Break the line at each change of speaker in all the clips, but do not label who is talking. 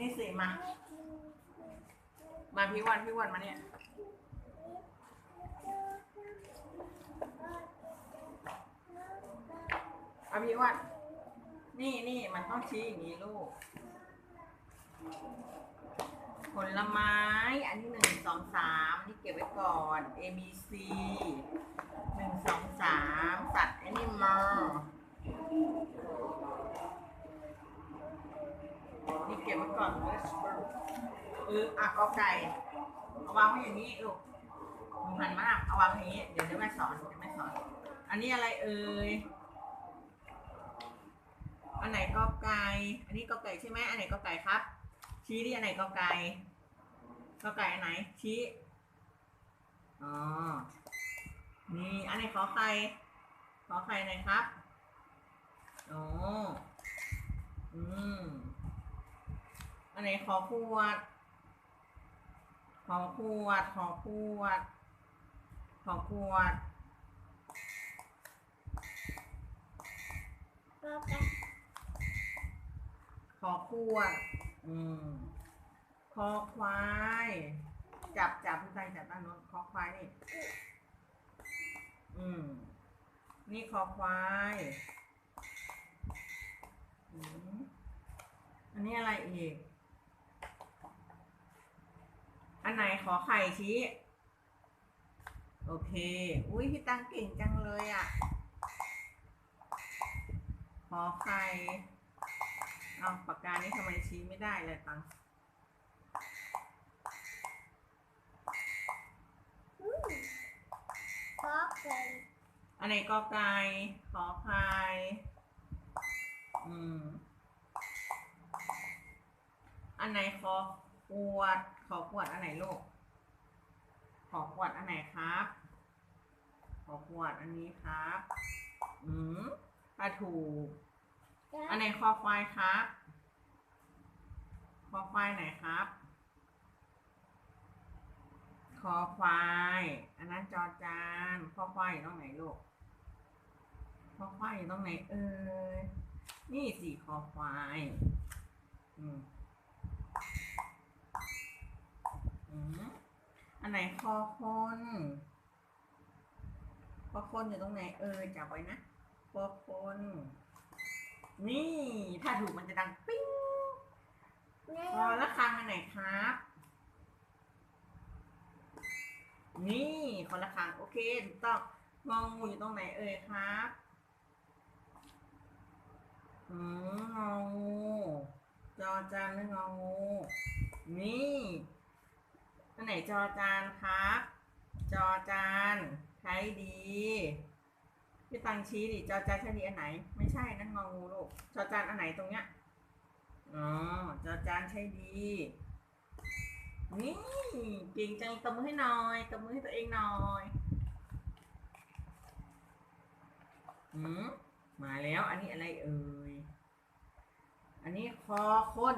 นี่สิมา มาพี่วันพี่วันมาเนี่ย เอาพี่วัน นี่นี่มันต้องชี้อย่างนี้ลูก ผลไม้ อันนี้หนึ่งสองสามนี่เก็บไว้ก่อน A B C หนึ่งสองสามสัตว์ animal นี่เก็บไว้ก่อน vegetable เอออะกอไก่เอาวางไว้อย่างนี้ลูกหนูหันมาเอาวางอย่างนี้ เดี๋ยวเดี๋ยวแม่สอนเดี๋ยวแม่สอน อันนี้อะไรเอ่ย อันไหนกอไก่ อันนี้กอไก่ใช่ไหมอันไหนกอไก่ครับ ชี้ดิอันไหนกอไก่กอไก่อันไหน ชี้ อ๋อ นี่อันไหนขอไข่ขอไข่ไหนครับ อ๋อ อืม อันไหนขอขวด ขอขวด ขอขวด ขอขวด
ก็ไป
ขอขวด อืมคอควาย จับจับพี่ใจจับด้านโน้นคอควายนี่ อืม นี่คอควายอืมอันนี้อะไรอีก อันไหนขอไข่ชี้ โอเค อุ้ยพี่ตังเก่งจังเลยอะ ขอไข่เอาปากกานี้ทำไมชี้ไม่ได้เลยตัง
ก็ไป
อันไหนกอไก่ขอไข่อืม อันไหนขอข วด ขอขวดอันไหนลูก ขอขวดอันไหนครับ ขอขวดอันนี้ครับ อืมถ้าถูก อันไหนคอควายครับ คอควายไหนครับ คอควาย อันนั้นจอจาน คอควายอยู่ตรงไหนลูก คอควายอยู่ตรงไหนเอ่ยนี่สี่คอควาย อืม อืม อัน ไหนคอคนคอคนอยู่ตรงไหน เอ่ยจับไว้นะคอคน นี่ ถ้าถูกมันจะดังปิ้งพอละครังอันไหนครับ นี่คนละครังโอเคถูกต้องงองูอยู่ตรงไหนเอ่ยครับอืมงองูจอจานหรืององู นี่ อันไหนจอจานครับ จอจานใช้ดีพี่ตังชี้ดิจอจานใช้ดีอันไหน ไม่ใช่นั่นงองูลูกจอจานอันไหนตรงเนี้ยอ๋อจอจานใช้ดีนี่เก่งจังตบมือให้หน่อยตบมือให้ตัวเองหน่อยอืมมาแล้วอันนี้อะไรเอ่ยอันนี้คอคน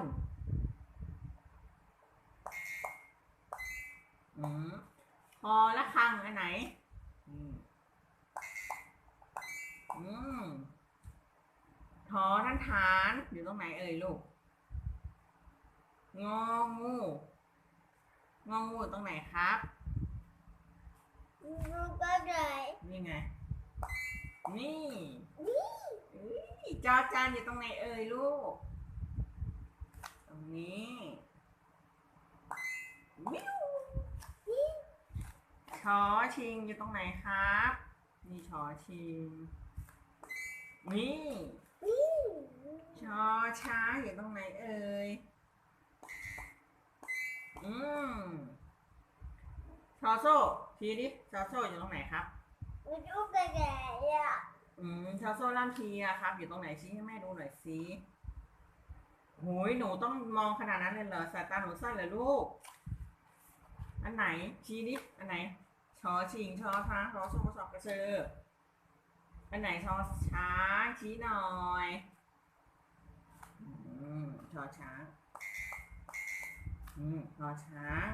อืมคอละคังอันไหน อืมอืมทอท่านฐานอยู่ตรงไหนเอ่ยลูก งองูงองูอยู่ตรงไหนครับ
ลูกก็ได้
นี่ไง นี่อุ๊ยจอจานอยู่ตรงไหนเอ่ยลูก ตรงนี้วิว ชอชิงอยู่ตรงไหนครับนี่ชอชิง นี่ชอช้างอยู่ตรงไหนเอ่ย อืมชอโซ่ทีดิชอโซ่อยู่ตรงไหนครับ
ลูกก็ได้อะ
อืมชอโซ่ล่ามทีอะครับ อยู่ตรงไหนชี้ให้แม่ดูหน่อยสิโหยหนูต้องมองขนาดนั้นเลยเหรอสายตาหนูสั้นเลยลูก อันไหนชี้ดิอันไหน ชอชิงชอช้างชอโซ่ชอกระเชออันไหนชอช้างชี้หน่อยอืมชอช้างอืมชอช้าง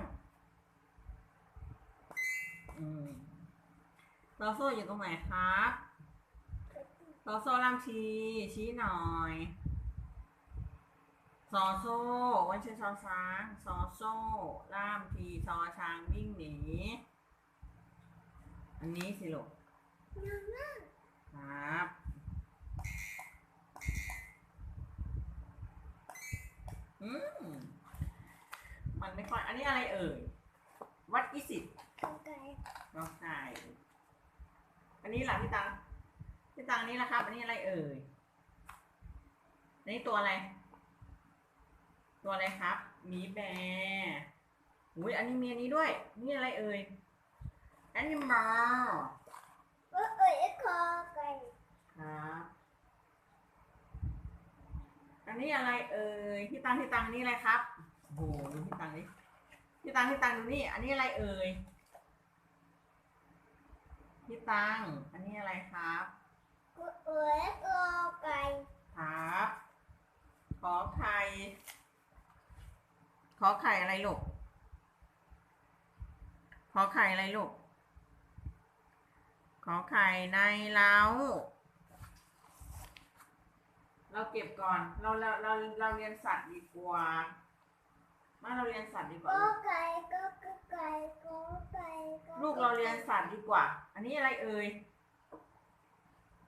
อืมซอโซ่อยู่ตรงไหนครับซอโซ่ล่ามทีชี้หน่อยซอโซ่วันเชซอช้างซอโซ่ล่ามทีซอช้างวิ่งหนี อันนี้สิลูกครับ อืม มันไม่ค่อย อันนี้อะไรเอ่ย What is it
ก็ไก่
กอไก่อันนี้หล่ะพี่ตัง พี่ตังอันนี้ล่ะครับ อันนี้อะไรเอ่ยอันนี้ตัวอะไร ตัวอะไรครับหมีแบร์อุ้ยอันนี้มีอันนี้ด้วย นี่อะไรเอ่ย animal
ก็เอ้ยคอไก่
ครับอันนี้อะไรเอ่ยพี่ตังพี่ตังนี่อะไรครับโอ้โหดูพี่ตังดิพี่ตังพี่ตังดูนี่ อันนี้อะไรเอ่ยพี่ตัง อันนี้อะไรครับ
ก็เอ้ยคอไก่
ครับขอไข่ขอไข่อะไรลูกขอไข่อะไรลูก อไข่ในเล้า เราเก็บก่อน เราเราเราเราเรียนสัตว์ดีกว่ามาเราเรียนสัตว์ดีกว่า
ก็
ลูก
ไก่ก็ไก่ก็ไก่
ลูกเราเรียนสัตว์ดีกว่า อันนี้อะไรเอ่ย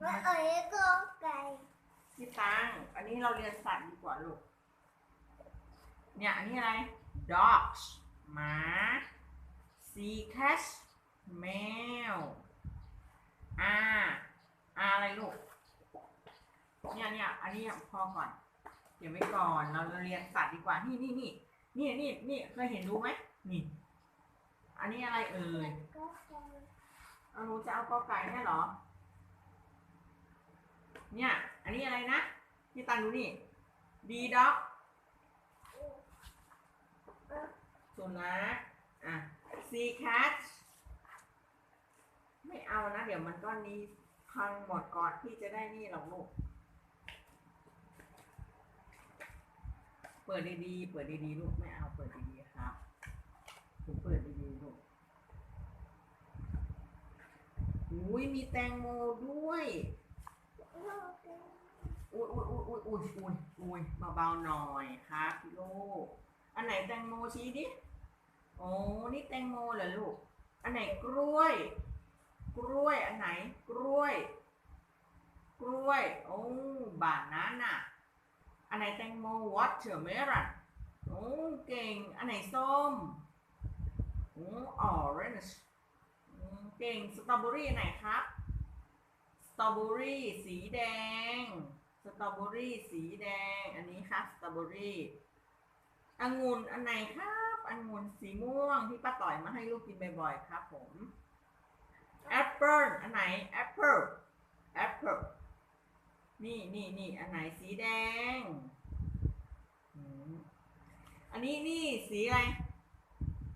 ก็เอ้ยก็ไก่
พี่ตังอันนี้เราเรียนสัตว์ดีกว่าลูก เนี่ย อันนี้อะไร dogs หมา sea cat แมว อ่าอ่าอะไรลูก เนี่ย อันนี้พอก่อน เดี๋ยวไว้ก่อน เราเรียนสัตว์ดีกว่า นี่นี่นี่นี่นี่นี่เคยเห็นรู้ไหมนี่ อันนี้อะไรเอ่ยเอาหนูจะเอากอไก่เนี่ยหรอ เนี่ย อันนี้อะไรนะพี่ตันดูนี่ดีด็อกสุนัขอะซีแคทไม่เอานะ เดี๋ยวมันก็นี้พังหมดก่อนที่จะได้นี่หรอกลูก ปิดดีๆ เปิดดีๆลูกไม่เอาเปิดดีๆครับผมเปิดดีๆลูกอุ้ยมีแตงโมด้วยอุ้ยอุ้ยอุ้ยอุ้ยอุ้ยอุ้ยอุ้ยเบาๆหน่อยครับพี่ลูกอันไหนแตงโมชี้ดิโอ้นี่แตงโมเหรอลูก อันไหนกล้วย กล้วยอันไหน กล้วย กล้วย โอ้บานาน่ะ อันไหนแตงโม watermelon โอ้เก่ง อันไหนส้มโอ้ orange เก่ง สตรอเบอรี่ไหนครับ สตรอเบอรี่สีแดง สตรอเบอรี่สีแดง อันนี้ครับสตรอเบอรี่องุ่นอันไหนครับองุ่นสีม่วงที่ป้าต่อยมาให้ลูกกินบ่อยๆครับผมแอปเปิลอันไหนแอปเปิลแอปเปิล นี่นี่นี่อันไหนสีแดง อันนี้นี่สีอะไร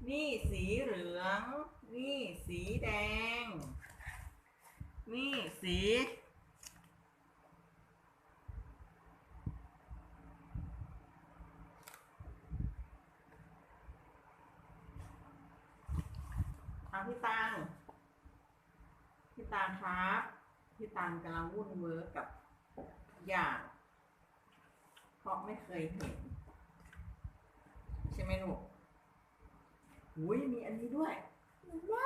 นี่สีเหลือง นี่สีแดง นี่สี เอาพี่ตังพี่ตังครับ พี่ตังกำลังวุ่นเวิร์กกับ อย่าง เพราะไม่เคยเห็น ใช่ไหมลูกอุ้ยมีอันนี้ด้วย
ว้า